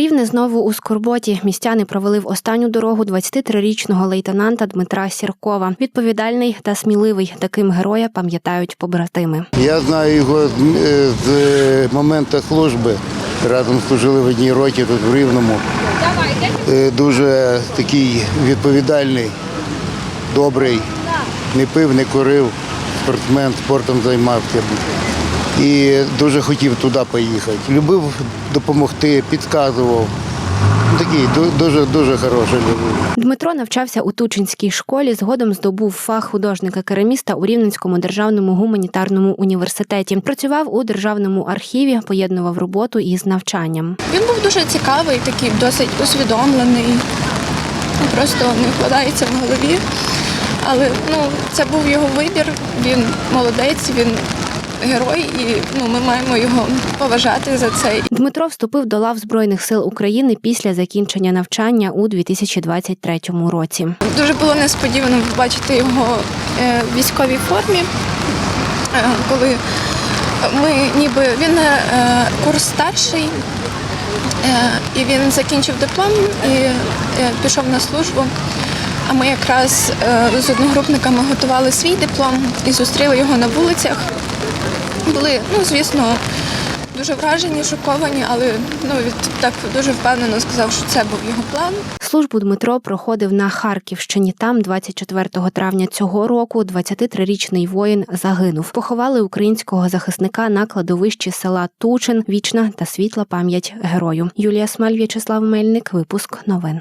Рівне знову у скорботі. Містяни провели в останню дорогу 23-річного лейтенанта Дмитра Сіркова. Відповідальний та сміливий. Таким героя пам'ятають побратими. Я знаю його з, е, з е, моменту служби. Разом служили в одній роті тут в Рівному. Е, Дуже такий відповідальний, добрий, не пив, не курив, спортсмен, спортом займався. І дуже хотів туди поїхати. Любив допомогти, підказував. Такий дуже дуже хороший. Дмитро навчався у Тучинській школі. Згодом здобув фах художника-кераміста у Рівненському державному гуманітарному університеті. Працював у державному архіві, поєднував роботу із навчанням. Він був дуже цікавий, такий досить усвідомлений. Ну, Просто не вкладається в голові. Але ну, це був його вибір. Він молодець, він герой, і ну, ми маємо його поважати за це. Дмитро вступив до лав Збройних сил України після закінчення навчання у 2023 році. Дуже було несподівано побачити його е, в військовій формі, е, коли ми ніби він е, курс старший, і він закінчив диплом і пішов на службу. А ми якраз е, з одногрупниками готували свій диплом і зустріли його на вулицях. Були, ну звісно, дуже вражені, шоковані, але ну, від так дуже впевнено сказав, що це був його план. Службу Дмитро проходив на Харківщині. Там 24 травня цього року 23-річний воїн загинув. Поховали українського захисника на кладовищі села Тучин. Вічна та світла пам'ять герою. Юлія Смаль, В'ячеслав Мельник. Випуск новин.